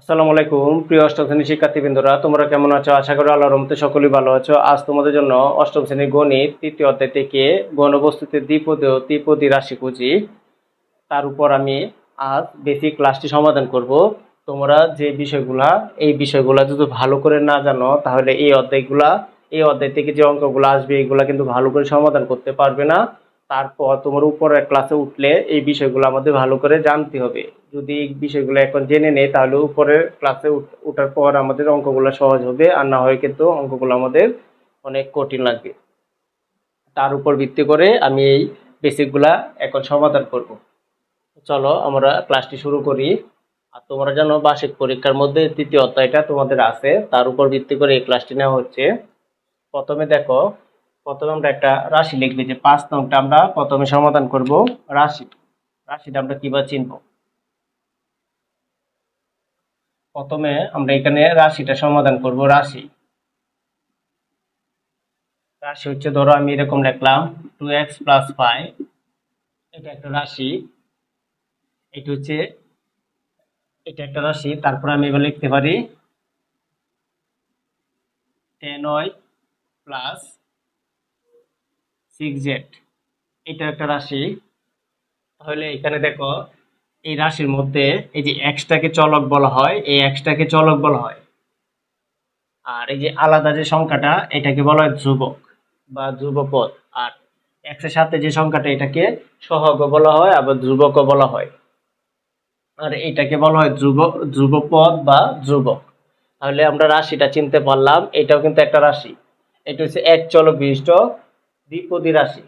আসসালামু আলাইকুম, প্রিয় অষ্টম শ্রেণির শিক্ষার্থীবৃন্দরা, তোমরা কেমন আছো? আশা করি আল্লাহর রহমতে সকলেই ভালো আছো। আজ তোমাদের জন্য অষ্টম শ্রেণির গণিত তৃতীয় অধ্যায় থেকে গণবস্তুতে দ্বিপদী ত্রিপদী রাশি খুঁজি তার উপর আমি আজ বেসিক ক্লাসটি সমাধান করব। তোমরা যে বিষয়গুলা, এই বিষয়গুলা যদি ভালো করে না জানো, তাহলে এই অধ্যায়গুলা, এই অধ্যায় থেকে যে অঙ্কগুলো আসবে, এগুলা কিন্তু ভালো করে সমাধান করতে পারবে না। তারপর তোমার উপরের ক্লাসে উঠলে এই বিষয়গুলো আমাদের ভালো করে জানতে হবে। যদি এই বিষয়গুলো এখন জেনে নেই, তাহলে উপরের ক্লাসে উঠার পর আমাদের অঙ্কগুলো সহজ হবে, আর না হয় কিন্তু অঙ্কগুলো আমাদের অনেক কঠিন লাগবে। তার উপর ভিত্তি করে আমি এই বেসিকগুলা এখন সমাধান করব। চলো আমরা ক্লাসটি শুরু করি। আর তোমরা জানো, বার্ষিক পরীক্ষার মধ্যে তৃতীয় অধ্যায়টা তোমাদের আছে। তার উপর ভিত্তি করে এই ক্লাসটি নেওয়া হচ্ছে। প্রথমে দেখো প্রথমে আমরা একটা রাশি লিখবে যে পাঁচ নংটা আমরা প্রথমে সমাধান করব রাশি। রাশিটা আমরা কীভাবে চিনব? প্রথমে আমরা এখানে রাশিটা সমাধান করব, রাশি। রাশি হচ্ছে, ধরো আমি এরকম লিখলাম টু এক্স প্লাস ফাইভ এটা একটা রাশি। এটা হচ্ছে, এটা একটা রাশি, তারপর আমি এবার লিখতে পারি ten Y plus six Z এটা একটা রাশি। তাহলে এখানে দেখো, এই রাশির মধ্যে এই যে এক্সটাকে চলক বলা হয়, এই এক্সটাকে চলক বলা হয়। আর এই যে আলাদা যে সংখ্যাটা, এটাকে বলা হয় ধ্রুবক বা ধ্রুবপদ। আর এক্সের সাথে যে সংখ্যাটা, এটাকে সহগও বলা হয় আবার ধ্রুবকও বলা হয়। আর এটাকে বলা হয় ধ্রুব, ধ্রুবপদ বা ধ্রুবক। তাহলে আমরা রাশিটা চিনতে পারলাম, এটাও কিন্তু একটা রাশি। এটা হচ্ছে এক চলক বিশিষ্ট দ্বিপদী রাশি।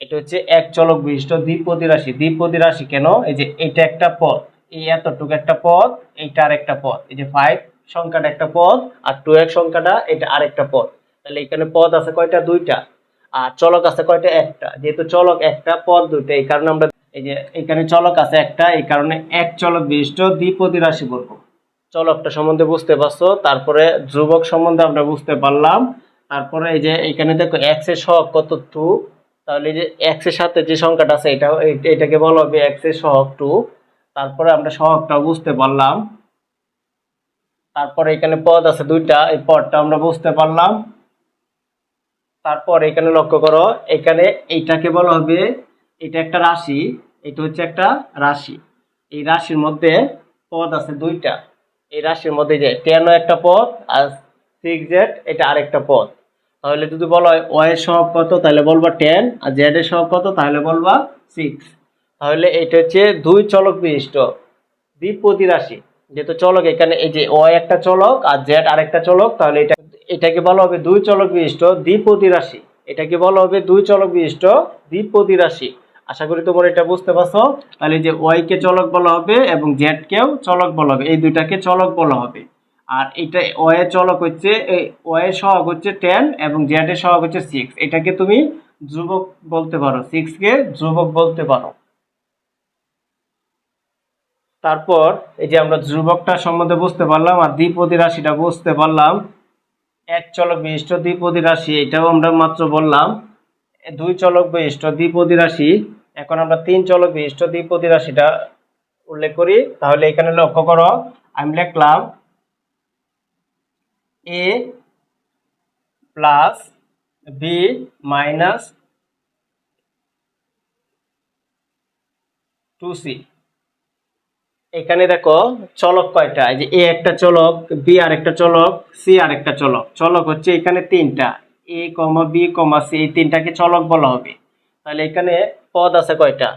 এটা হচ্ছে এক চলক বিশিষ্ট দ্বিপদী রাশি। দ্বিপদী রাশি কেন? এই যে এটা একটা পদ। এই এতটুকু একটা পদ, এইটা আরেকটা পদ। এই যে ফাইভ সংখ্যাটা একটা পদ, আর টু এক সংখ্যাটা, এটা আরেকটা পদ। তাহলে এখানে পদ আছে কয়টা? দুইটা। আর চলক আছে কয়টা? একটা। যেহেতু চলক একটা, পদ দুইটা, এই কারণে আমরা এই যে এখানে চলক আছে একটা, এই কারণে এক চলক বিশিষ্ট দ্বিপদী রাশি বলব। চলকটা সম্বন্ধে বুঝতে পারছ? তারপরে ধ্রুবক সম্বন্ধে আমরা বুঝতে পারলাম। তারপরে এই যে এখানে দেখো এক্সের সহগ কত টু তাহলে এই যে এক্সের সাথে যে সংখ্যাটা আছে, এটা এটাকে বলা হবে এক্সের সহগ টু তারপরে আমরা সহগটা বুঝতে পারলাম। তারপরে এখানে পদ আছে দুইটা, এই পদটা আমরা বুঝতে পারলাম। তারপর এখানে লক্ষ্য করো, এখানে এইটাকে বলা হবে, এটা একটা রাশি, এটা হচ্ছে একটা রাশি। এই রাশির মধ্যে পদ আছে দুইটা। এই রাশির মধ্যে যে টেনও একটা পদ, আর সিক্স জেড এটা আরেকটা পদ তাহলে যদি বলা হয় ওয়াই এর সহগ কত, তাহলে বলবা টেন আর জেড এর সহগ কত, তাহলে বলবা সিক্স তাহলে এটা হচ্ছে দুই চলক বিশিষ্ট দ্বিপদী রাশি। যেহেতু চলক এখানে, এই যে ওয়াই একটা চলক আর জেড আরেকটা চলক, তাহলে এটা, এটাকে বলা হবে দুই চলক বিশিষ্ট দ্বিপদী রাশি। এটাকে বলা হবে দুই চলক বিশিষ্ট দ্বিপদী রাশি। আশা করি তোমরা এটা বুঝতে পারছ। তাহলে যে ওয়াই কে চলক বলা হবে এবং জেড কেও চলক বলা হবে। এই দুইটাকে চলক বলা হবে। আর এটা এর চলক হচ্ছে এর সহগ হচ্ছে টেন এবং জেড এর হচ্ছে সিক্স এটাকে তুমি ধ্রুবক বলতে পারো সিক্স কে ধ্রুবক বলতে পারো। তারপর এই যে আমরা ধ্রুবকটা সম্বন্ধে বুঝতে পারলাম আর দ্বিপদী রাশিটা বুঝতে পারলাম, এক চলক বিশিষ্ট দ্বিপদী রাশি, এটাও আমরা মাত্র বললাম, দুই চলক বিশিষ্ট দ্বিপদী রাশি, এখন আমরা তিন চলক বিশিষ্ট দ্বিপদী রাশিটা উল্লেখ করি, তাহলে এখানে লক্ষ্য করো, আমি লিখলাম A plus B minus two C এখানে দেখো চলক কয়টা? যে এ একটা চলক বি আর একটা চলক সি আর একটা চলক। চলক হচ্ছে এখানে তিনটা। এ কমা বি কমা সি এই তিনটাকে চলক বলা হবে। তাহলে এখানে পদ আছে কয়টা?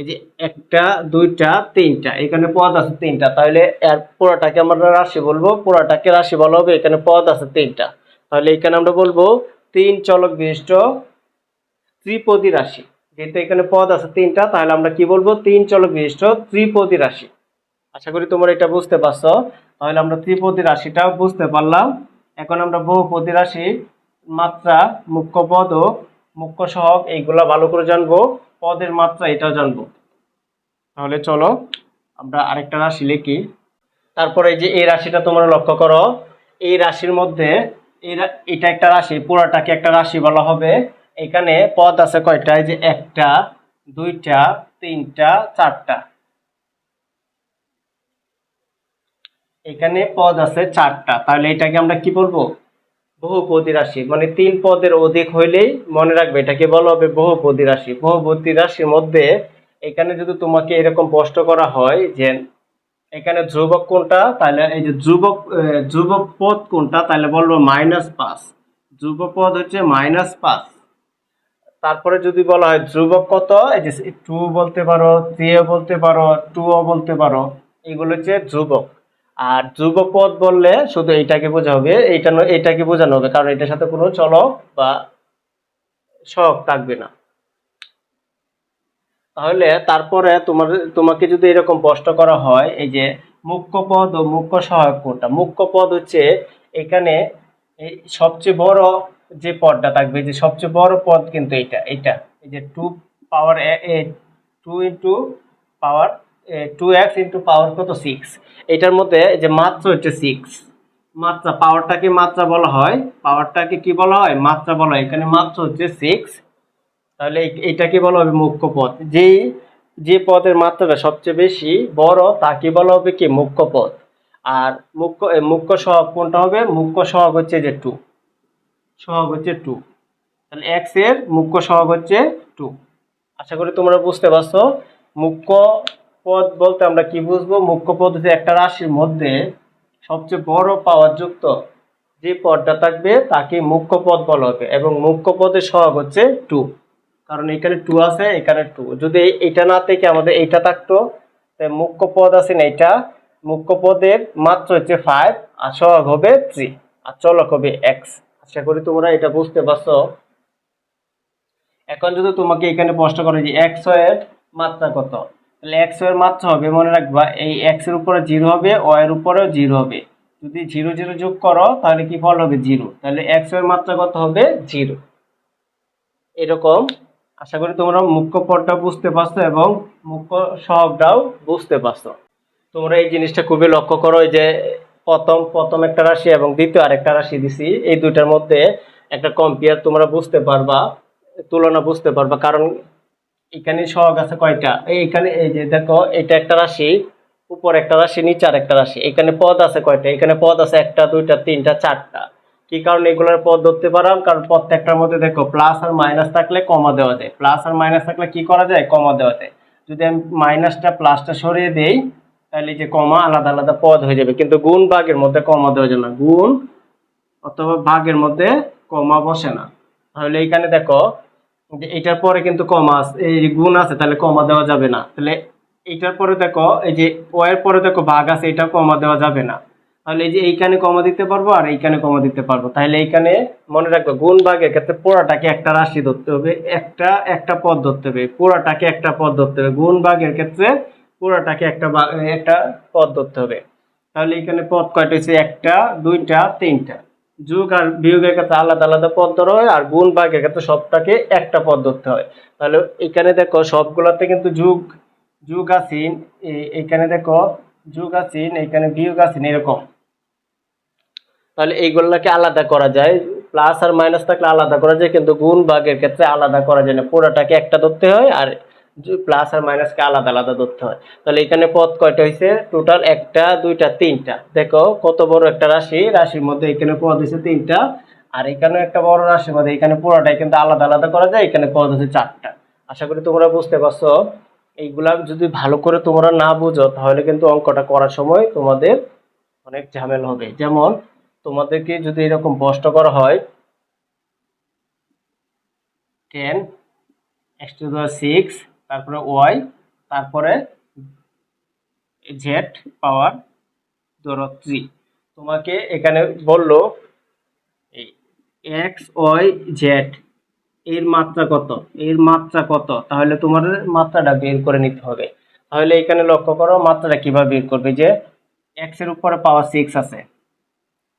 এই যে একটা, দুইটা, তিনটা, এখানে পদ আছে তিনটা। তাহলে এর পুরোটাকে আমরা রাশি বলব, পুরোটাকে রাশি বলা হবে, এখানে পদ আছে তিনটা। তাহলে এখানে আমরা বলব তিন চলক বিশিষ্ট ত্রিপদী রাশি। যেহেতু এখানে পদ আছে তিনটা, তাহলে আমরা কি বলব? তিন চলক বিশিষ্ট ত্রিপদী রাশি। আশা করি তোমরা এটা বুঝতে পারছ। তাহলে আমরা ত্রিপদী রাশিটাও বুঝতে পারলাম। এখন আমরা বহুপদী রাশি মাত্রা, মুখ্য পদ ও মুখ্য সহগ, এইগুলা ভালো করে জানব। পদের মাত্রা এটাও জানব। তাহলে চলো। আমরা আরেকটা রাশি লিখি। তারপরে এই যে এই রাশিটা তোমরা লক্ষ্য করো এই রাশির মধ্যে এটা একটা রাশি পুরাটাকে একটা রাশি বলা হবে। এখানে পদ আছে কয়টা? এই যে একটা দুইটা তিনটা চারটা। এখানে পদ আছে চারটা। তাহলে এটাকে আমরা কি বলব? বহুপদী রাশি মানে তিন পদের অধিক হইলেই মনে রাখবে এটাকে বলা হবে বহুপদী রাশি। বহুপদী রাশির মধ্যে এখানে যদি তোমাকে এরকম প্রশ্ন করা হয় যে এখানে ধ্রুবক কোনটা তাহলে এই যে আহ, ধ্রুবক পদ কোনটা তাহলে বলব মাইনাস পাঁচ। ধ্রুবক পদ হচ্ছে মাইনাস পাঁচ। তারপরে যদি বলা হয় ধ্রুবক কত এই যে টু বলতে পারো থ্রিও বলতে পারো টুও বলতে পারো এগুলো হচ্ছে ধ্রুবক। আর ধ্রুবক বললে শুধু এইটাকে বোঝা হবে, এইটা এটাকে বোঝানো হবে, কারণ এটার সাথে কোনো চলক বা সহগ থাকবে না। তাহলে তারপরে তোমার, তোমাকে যদি এরকম প্রশ্ন করা হয়, এই যে মুখ্য পদ ও মুখ্য সহায়ক কোনটা মুখ্য পদ হচ্ছে এখানে এই সবচেয়ে বড় যে পদটা থাকবে, যে সবচেয়ে বড় পদ কিন্তু এটা এটা এই যে two power two into power two X into power কত? সিক্স এটার মধ্যে যে মাত্রা হচ্ছে সিক্স মাত্রা পাওয়ারটাকে মাত্রা বলা হয়। পাওয়ারটাকে কি বলা হয়? মাত্রা বলা হয়। এখানে মাত্রা হচ্ছে সিক্স তাহলে এইটাকে বলা হবে মুখ্য পদ। যেই, যে পদের মাত্রাটা সবচেয়ে বেশি বড়, তাকে বলা হবে কি? মুখ্য পদ। আর মুখ্য মুখ্য সহগ কোনটা হবে? মুখ্য সহগ হচ্ছে যে টু সহগ হচ্ছে টু তাহলে এক্সের মুখ্য সহগ হচ্ছে টু আশা করি তোমরা বুঝতে পারছ। মুখ্য পদ বলতে আমরা কি বুঝব? মুখ্য পদ হচ্ছে একটা রাশির মধ্যে সবচেয়ে বড় পাওয়ার যুক্ত। যে পদটা থাকবে তাকে মুখ্য পদ বলা হবে এবং মুখ্য পদের সহগ হচ্ছে টু। কারণ এখানে টু আছে, এখানে টু। যদি এটা না থেকে আমাদের এইটা থাকতো, তাই মুখ্য পদ আছে না এটা মুখ্য পদের মাত্র হচ্ছে ফাইভ আর সহগ হবে থ্রি আর চলক হবে এক্স আশা করি তোমরা এটা বুঝতে পারছ। এখন যদি তোমাকে এখানে প্রশ্ন করে যে এক্সের মাত্রা কত? তাহলে এক্সের মাত্রা হবে, মনে রাখবা, এই এক্সের উপরে জিরো হবে ও এর উপরেও জিরো হবে। যদি জিরো জিরো যোগ করো, তাহলে কি ফল হবে? জিরো তাহলে এক্সের মাত্রা কত হবে? জিরো এরকম। আশা করি তোমরা মুখ্য পদটা বুঝতে পারছ এবং মুখ্য সহগটাও বুঝতে পারছ। তোমরা এই জিনিসটা খুবই লক্ষ্য করো যে প্রথম প্রথম একটা রাশি এবং দ্বিতীয় আরেকটা রাশি দিছি, এই দুইটার মধ্যে একটা কম্পেয়ার তোমরা বুঝতে পারবা, তুলনা বুঝতে পারবা, কারণ এখানে সহগ আছে কয়টা? এই এখানে, এই যে দেখো, এটা একটা রাশি, উপর একটা রাশি, নিচে আর একটা রাশি। এখানে পদ আছে কয়টা? এখানে পদ আছে একটা, দুইটা, তিনটা, চারটা। কি কারণে এগুলোর পদ ধরতে পারলাম কারণ প্রত্যেকটার মধ্যে দেখো প্লাস আর মাইনাস থাকলে কমা দেওয়া যায়। প্লাস আর মাইনাস থাকলে কি করা যায়? কমা দেওয়া যায়। যদি আমি মাইনাসটা প্লাসটা সরিয়ে দেই, তাহলে যে কমা আলাদা আলাদা পদ হয়ে যাবে। কিন্তু গুণ ভাগের মধ্যে কমা দেওয়া যায় না। গুণ অথবা ভাগের মধ্যে কমা বসে না। তাহলে এখানে দেখো যে এটার পরে কিন্তু কমা আছে, এই গুণ আছে, তাহলে কমা দেওয়া যাবে না। তাহলে এটার পরে দেখো, এই যে ও এর পরে দেখো ভাগ আছে এটা কমা দেওয়া যাবে না। তাহলে এই যে এইখানে কমা দিতে পারব আর এইখানে কমা দিতে পারব। তাহলে এইখানে মনে রাখবে, গুণ ভাগের ক্ষেত্রে পোড়াটাকে একটা রাশি ধরতে হবে, একটা একটা পদ ধরতে হবে। পোড়াটাকে একটা পদ ধরতে হবে, গুণ ভাগের ক্ষেত্রে পোড়াটাকে একটা একটা পদ ধরতে হবে। তাহলে এখানে পদ কয়টা হচ্ছে একটা, দুইটা, তিনটা। যোগ আর বিয়োগের ক্ষেত্রে আলাদা আলাদা পদ ধরা হয় আর গুণ ভাগের ক্ষেত্রে সবটাকে একটা পদ ধরতে হয়। তাহলে এখানে দেখো সবগুলোতে কিন্তু যোগ যোগ আসিন এখানে দেখো যোগ আসিন এখানে বিয়োগ আসিন এরকম। তাহলে এইগুলোকে আলাদা করা যায়, প্লাস আর মাইনাস থাকলে আলাদা করা যায়, কিন্তু গুণ ভাগের ক্ষেত্রে আলাদা করা যায় না। পুরোটাকে একটা ধরতে হয় আর প্লাস আর মাইনাসকে আলাদা আলাদা ধরতে হয়। তাহলে এখানে পদ কয়টা হয়েছে টোটাল একটা, দুইটা, তিনটা। দেখো, কত বড় একটা রাশি? রাশির মধ্যে এখানে পদ হয়েছে তিনটা। আর এখানে একটা বড় রাশির মধ্যে এখানে পুরোটাই কিন্তু আলাদা আলাদা করা যায়, এখানে পদ হচ্ছে চারটা। আশা করি তোমরা বুঝতে পারছ। এইগুলা যদি ভালো করে তোমরা না বুঝো, তাহলে কিন্তু অঙ্কটা করার সময় তোমাদের অনেক ঝামেলা হবে। যেমন, তোমাদেরকে যদি এরকম প্রশ্ন করা হয় টেন এক্স টু সিক্স তারপরে ওয়াই, তারপরে জেড পাওয়ার ধরো থ্রি তোমাকে এখানে বলল এক্স ওয়াই জেড এর মাত্রা কত? এর মাত্রা কত? তাহলে তোমার মাত্রাটা বের করে নিতে হবে। তাহলে এখানে লক্ষ্য করো, মাত্রাটা কীভাবে বের করবে? যে এক্সের উপরে পাওয়ার সিক্স আছে।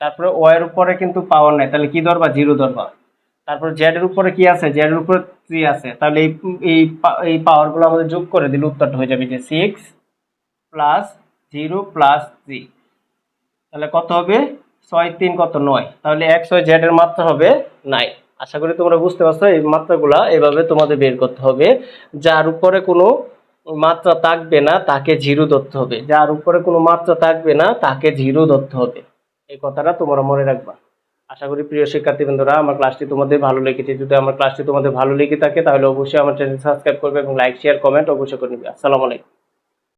তারপরে ওয়াই এর উপরে কিন্তু পাওয়ার নাই। তাহলে কি ধরবা? জিরো ধরবা। তারপর জেড এর উপরে কি আছে? জেড এর উপরে থ্রি আছে। তাহলে এই এই এই পাওয়ারগুলো আমাদের যোগ করে দিলে উত্তরটা হয়ে যাবে যে six plus zero plus three তাহলে কত হবে? ছয় তিন কত নয়। তাহলে এক্স ওয়াই জেড এর মাত্রা হবে নাইন আশা করি তোমরা বুঝতে পারছ এই মাত্রাগুলা এভাবে তোমাদের বের করতে হবে। যার উপরে কোনো মাত্রা থাকবে না, তাকে জিরো ধরতে হবে। যার উপরে কোনো মাত্রা থাকবে না, তাকে জিরো ধরতে হবে। এই কথাটা তোমরা মনে রাখবা। আশা করি প্রিয় শিক্ষার্থী বন্ধুরা আমার ক্লাসটি তোমাদের ভালো লেগেছে। যদি আমার ক্লাসটি তোমাদের ভালো লেগে থাকে, তাহলে অবশ্যই আমার চ্যানেল সাবস্ক্রাইব করবে এবং লাইক শেয়ার কমেন্ট অবশ্যই করে নিবে। আসসালামু আলাইকুম।